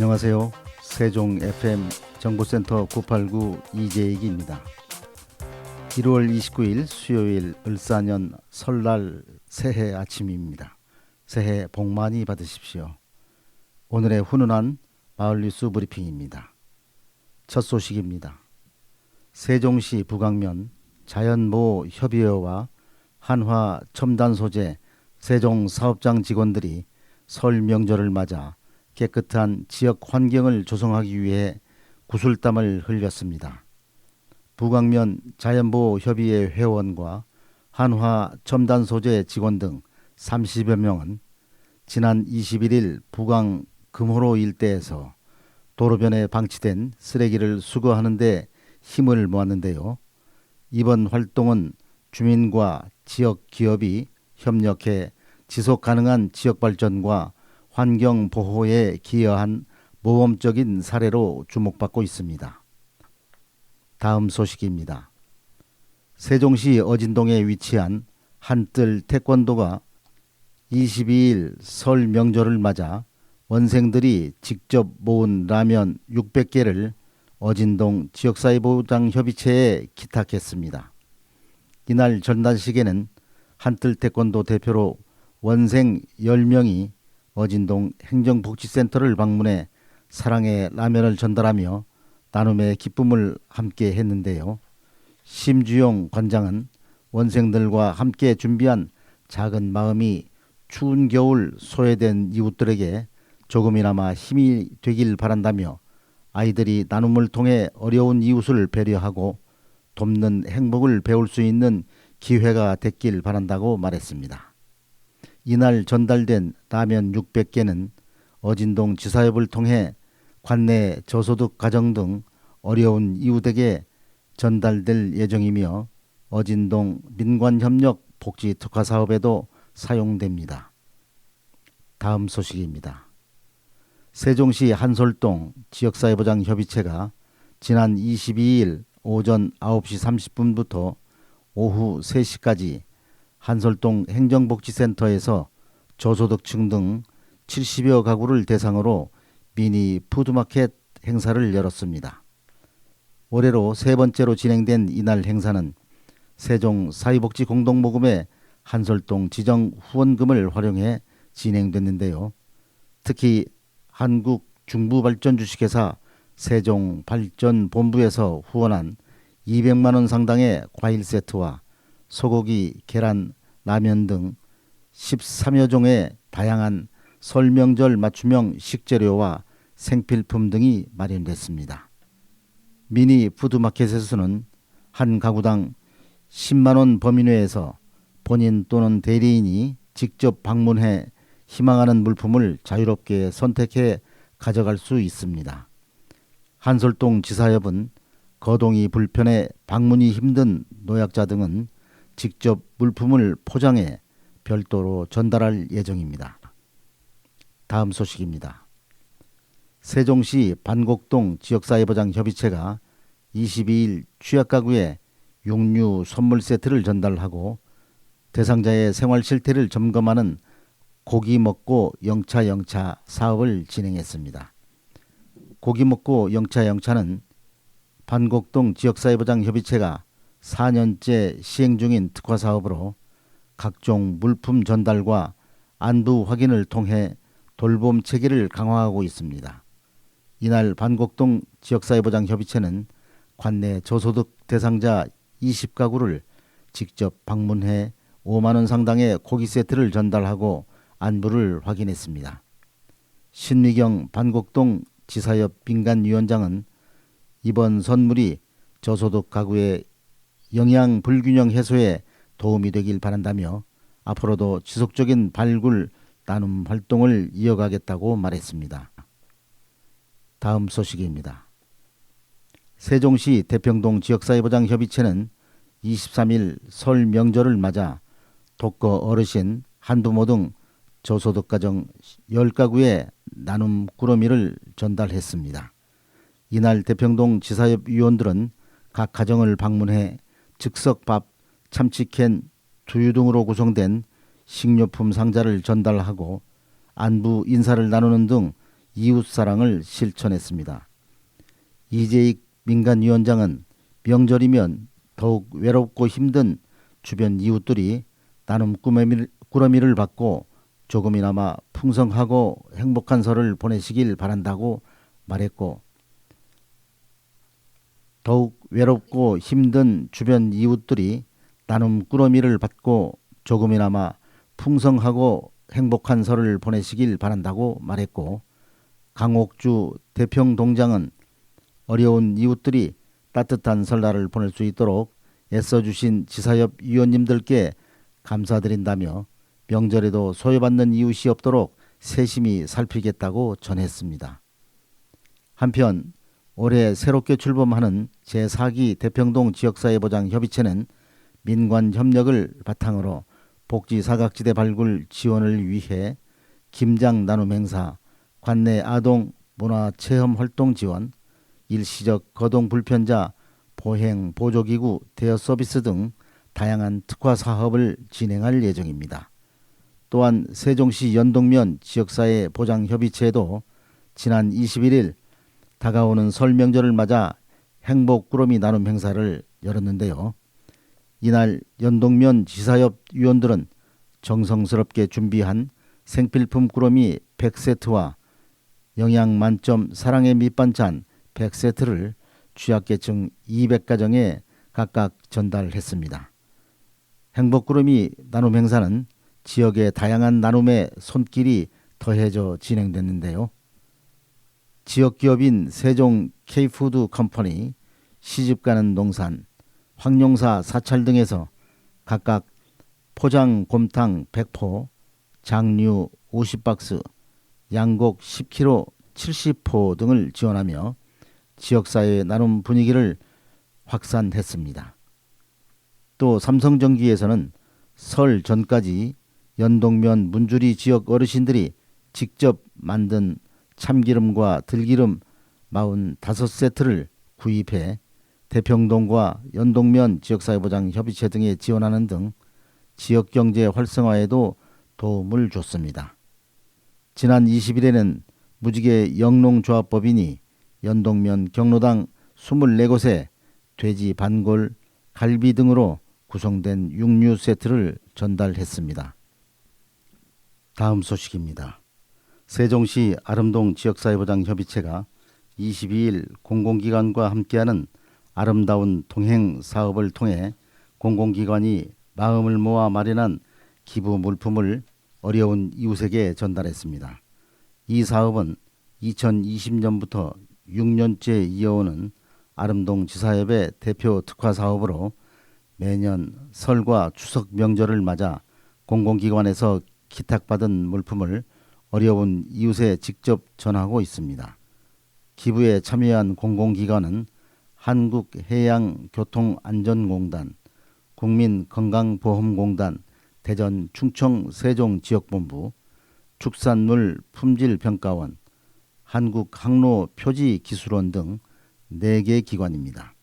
안녕하세요. 세종 FM 정보센터 989 이재익입니다. 1월 29일 수요일 을사년 설날 새해 아침입니다. 새해 복 많이 받으십시오. 오늘의 훈훈한 마을 뉴스 브리핑입니다. 첫 소식입니다. 세종시 북악면 자연보호 협의회와 한화 첨단 소재 세종 사업장 직원들이 설 명절을 맞아 깨끗한 지역 환경을 조성하기 위해 구슬땀을 흘렸습니다. 북악면 자연보호 협의회 회원과 한화 첨단 소재 직원 등 30여 명은 지난 21일 북강 금호로 일대에서 도로변에 방치된 쓰레기를 수거하는데 힘을 모았는데요. 이번 활동은 주민과 지역 기업이 협력해 지속 가능한 지역 발전과 환경 보호에 기여한 모범적인 사례로 주목받고 있습니다. 다음 소식입니다. 세종시 어진동에 위치한 한뜰 태권도가 22일 설 명절을 맞아 원생들이 직접 모은 라면 600개를 어진동 지역사회보장협의체에 기탁했습니다. 이날 전단식에는 한뜰 태권도 대표로 원생 10명이 어진동 행정복지센터를 방문해 사랑의 라면을 전달하며 나눔의 기쁨을 함께 했는데요. 심주영 관장은 원생들과 함께 준비한 작은 마음이 추운 겨울 소외된 이웃들에게 조금이나마 힘이 되길 바란다며 아이들이 나눔을 통해 어려운 이웃을 배려하고 돕는 행복을 배울 수 있는 기회가 됐길 바란다고 말했습니다. 이날 전달된 라면 600개는 어진동 지사협을 통해 관내 저소득 가정 등 어려운 이웃에게 전달될 예정이며 어진동 민관협력 복지 특화 사업에도 사용됩니다. 다음 소식입니다. 세종시 한솔동 지역사회보장 협의체가 지난 22일 오전 9시 30분부터 오후 3시까지 한솔동 행정복지센터에서 저소득층 등 70여 가구를 대상으로 미니 푸드마켓 행사를 열었습니다. 올해로 세 번째로 진행된 이날 행사는 세종 사회복지 공동모금의 한솔동 지정 후원금을 활용해 진행됐는데요. 특히 한국 중부발전주식회사 세종발전본부에서 후원한 200만 원 상당의 과일 세트와 소고기, 계란, 라면 등 13여 종의 다양한 설명절 맞춤형 식재료와 생필품 등이 마련됐습니다. 미니 푸드마켓에서는 한 가구당 10만 원 범위 내에서 본인 또는 대리인이 직접 방문해 희망하는 물품을 자유롭게 선택해 가져갈 수 있습니다. 한솔동 지사협은 거동이 불편해 방문이 힘든 노약자 등은 직접 물품을 포장해 별도로 전달할 예정입니다. 다음 소식입니다. 세종시 반곡동 지역사회보장협의체가 22일 취약가구에 육류 선물 세트를 전달하고 대상자의 생활 실태를 점검하는 고기 먹고 영차 영차 사업을 진행했습니다. 고기 먹고 영차 영차는 반곡동 지역사회보장 협의체가 4년째 시행 중인 특화 사업으로 각종 물품 전달과 안부 확인을 통해 돌봄 체계를 강화하고 있습니다. 이날 반곡동 지역사회보장 협의체는 관내 저소득 대상자 20가구를 직접 방문해 5만 원 상당의 고기 세트를 전달하고 안부를 확인했습니다. 신미경 반곡동 지사협 민간위원장은 이번 선물이 저소득 가구의 영양 불균형 해소에 도움이 되길 바란다며 앞으로도 지속적인 발굴 나눔 활동을 이어가겠다고 말했습니다. 다음 소식입니다. 세종시 대평동 지역사회보장협의체는 23일 설 명절을 맞아 독거 어르신 한부모 등 저소득 가정 10가구에 나눔 꾸러미를 전달했습니다. 이날 대평동 지사협 위원들은 각 가정을 방문해 즉석밥, 참치캔, 두유 등으로 구성된 식료품 상자를 전달하고 안부 인사를 나누는 등 이웃 사랑을 실천했습니다. 이재익 민간위원장은 명절이면 더욱 외롭고 힘든 주변 이웃들이 나눔 꾸러미를 받고 조금이나마 풍성하고 행복한 설을 보내시길 바란다고 말했고 더욱 외롭고 힘든 주변 이웃들이 나눔 꾸러미를 받고 조금이나마 풍성하고 행복한 설을 보내시길 바란다고 말했고 강옥주 대평동장은 어려운 이웃들이 따뜻한 설날을 보낼 수 있도록 애써주신 지사협 위원님들께 감사드린다며 명절에도 소외받는 이웃이 없도록 세심히 살피겠다고 전했습니다. 한편 올해 새롭게 출범하는 제4기 대평동 지역사회보장협의체는 민관 협력을 바탕으로 복지 사각지대 발굴 지원을 위해 김장 나눔 행사, 관내 아동 문화 체험 활동 지원, 일시적 거동 불편자 보행 보조기구 대여 서비스 등 다양한 특화 사업을 진행할 예정입니다. 또한 세종시 연동면 지역사회 보장협의체도 지난 21일 다가오는 설 명절을 맞아 행복 꾸러미 나눔 행사를 열었는데요. 이날 연동면 지사협 위원들은 정성스럽게 준비한 생필품 꾸러미 100세트와 영양 만점 사랑의 밑반찬 100세트를 취약계층 200가정에 각각 전달했습니다. 행복구름이 나눔 행사는 지역의 다양한 나눔의 손길이 더해져 진행됐는데요. 지역 기업인 세종 K푸드 컴퍼니, 시집가는 농산, 황룡사 사찰 등에서 각각 포장 곰탕 100포, 장류 50박스, 양곡 10kg 70포 등을 지원하며 지역사회 나눔 분위기를 확산했습니다. 또 삼성전기에서는 설 전까지 연동면 문주리 지역 어르신들이 직접 만든 참기름과 들기름 45세트를 구입해 대평동과 연동면 지역사회보장 협의체 등에 지원하는 등 지역 경제 활성화에도 도움을 줬습니다. 지난 20일에는 무지개 영농조합법인이 연동면 경로당 24곳에 돼지 반골, 갈비 등으로 구성된 육류 세트를 전달했습니다. 다음 소식입니다. 세종시 아름동 지역사회보장협의체가 22일 공공기관과 함께하는 아름다운 동행 사업을 통해 공공기관이 마음을 모아 마련한 기부 물품을 어려운 이웃에게 전달했습니다. 이 사업은 2020년부터 6년째 이어오는 아름동 지사협의 대표 특화 사업으로 매년 설과 추석 명절을 맞아 공공기관에서 기탁받은 물품을 어려운 이웃에 직접 전하고 있습니다. 기부에 참여한 공공기관은 한국해양교통안전공단, 국민건강보험공단, 대전 충청 세종지역본부, 축산물 품질평가원, 한국항로표지기술원 등 4개 기관입니다.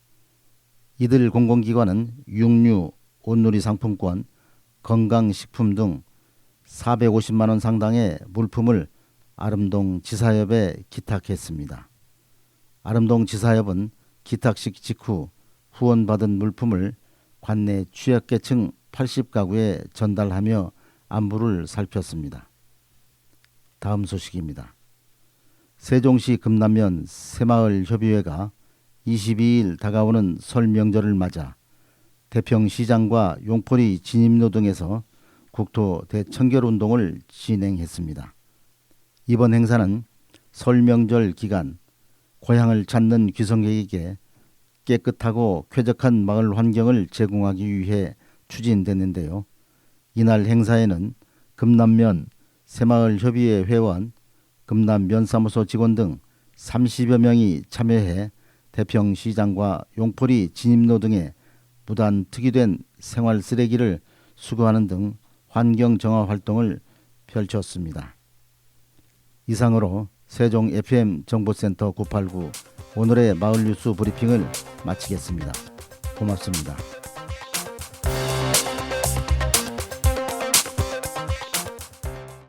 이들 공공기관은 육류, 온누리 상품권, 건강식품 등 450만 원 상당의 물품을 아름동 지사협에 기탁했습니다. 아름동 지사협은 기탁식 직후 후원받은 물품을 관내 취약계층 80가구에 전달하며 안부를 살폈습니다. 다음 소식입니다. 세종시 금남면 새마을협의회가 22일 다가오는 설 명절을 맞아 대평시장과 용포리 진입로 등에서 국토 대청결 운동을 진행했습니다. 이번 행사는 설 명절 기간 고향을 찾는 귀성객에게 깨끗하고 쾌적한 마을 환경을 제공하기 위해 추진됐는데요. 이날 행사에는 금남면 새마을협의회 회원, 금남면사무소 직원 등 30여 명이 참여해 대평시장과 용포리 진입로 등에 무단 투기된 생활 쓰레기를 수거하는 등 환경 정화 활동을 펼쳤습니다. 이상으로 세종 FM 정보센터 989 오늘의 마을 뉴스 브리핑을 마치겠습니다. 고맙습니다.